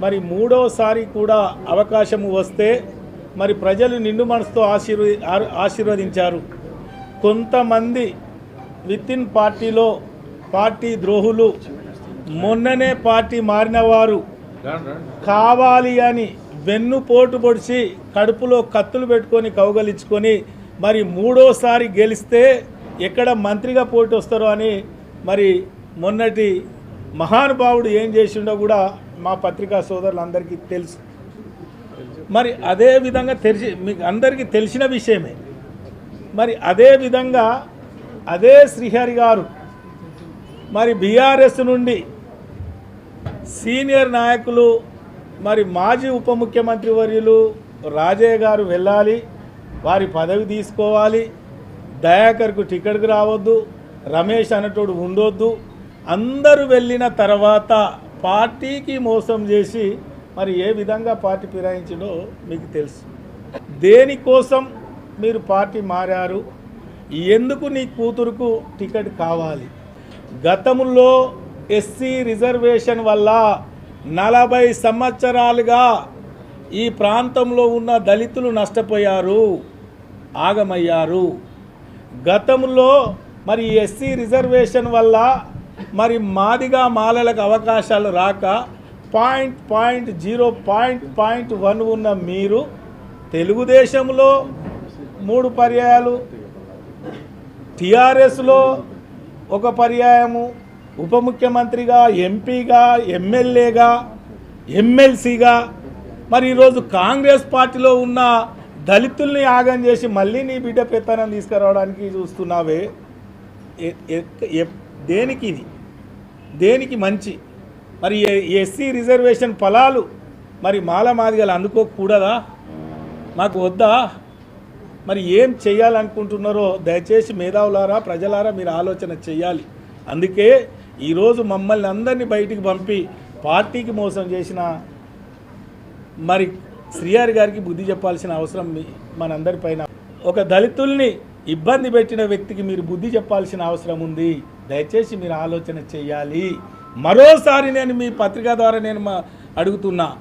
మరి మూడోసారి కూడా అవకాశం వస్తే మరి ప్రజలు నిండు మనసుతో ఆశీర్వది ఆశీర్వదించారు. కొంతమంది విత్ ఇన్ పార్టీలో పార్టీ ద్రోహులు మొన్ననే పార్టీ మారిన వారు కావాలి అని వెన్ను పోటు పొడిచి కడుపులో కత్తులు పెట్టుకొని కౌగలించుకొని మరి మూడోసారి గెలిస్తే ఎక్కడ మంత్రిగా పోటీ వస్తారో అని మరి మొన్నటి మహానుభావుడు ఏం చేసిండో కూడా మా పత్రికా సోదరులందరికీ తెలుసు. మరి అదే విధంగా తెలిసి మీకు అందరికీ తెలిసిన విషయమే. మరి అదే విధంగా అదే శ్రీహరి గారు మరి బీఆర్ఎస్ నుండి సీనియర్ నాయకులు మరి మాజీ ఉప ముఖ్యమంత్రి వర్యులు రాజయ్య గారు వెళ్ళాలి వారి పదవి తీసుకోవాలి దయాకర్కు టికెట్కు రావద్దు రమేష్ అనేటోడు ఉండొద్దు అందరూ వెళ్ళిన తర్వాత పార్టీకి మోసం చేసి మరి ఏ విధంగా పార్టీ ఫిరాయించిండో మీకు తెలుసు. దేనికోసం మీరు పార్టీ మారారు? ఎందుకు నీ కూతురుకు టికెట్ కావాలి? గతంలో ఎస్సీ రిజర్వేషన్ వల్ల నలభై సంవత్సరాలుగా ఈ ప్రాంతంలో ఉన్న దళితులు నష్టపోయారు. ఆగమయ్యారు. గతంలో మరి ఎస్సీ రిజర్వేషన్ వల్ల మరి మాదిగా మాలలకు అవకాశాలు రాక point point zero point point one ఉన్న మీరు తెలుగుదేశంలో మూడు పర్యాయాలు టిఆర్ఎస్లో ఒక పర్యాయము ఉప ముఖ్యమంత్రిగా ఎంపీగా ఎమ్మెల్యేగా ఎమ్మెల్సీగా మరి ఈరోజు కాంగ్రెస్ పార్టీలో ఉన్న దళితుల్ని యాగం చేసి మళ్ళీ నీ బిడ్డ పెత్తనం తీసుకురావడానికి చూస్తున్నావే. దేనికి ఇది? దేనికి మంచి? మరి ఎస్సీ రిజర్వేషన్ ఫలాలు మరి మాల మాదిగలు అందుకోకూడదా? మాకు వద్దా? మరి ఏం చేయాలనుకుంటున్నారో దయచేసి మేధావులారా ప్రజలారా మీరు ఆలోచన చేయాలి. అందుకే ఈరోజు మమ్మల్ని అందరినీ బయటికి పంపి పార్టీకి మోసం చేసిన మరి శ్రీహరి గారికి బుద్ధి చెప్పాల్సిన అవసరం మనందరిపైన. ఒక దళితుల్ని ఇబ్బంది పెట్టిన వ్యక్తికి మీరు బుద్ధి చెప్పాల్సిన అవసరం ఉంది. దయచేసి మీరు ఆలోచన చేయాలి. మరోసారి నేను మీ పత్రిక ద్వారా నేను అడుగుతున్నా.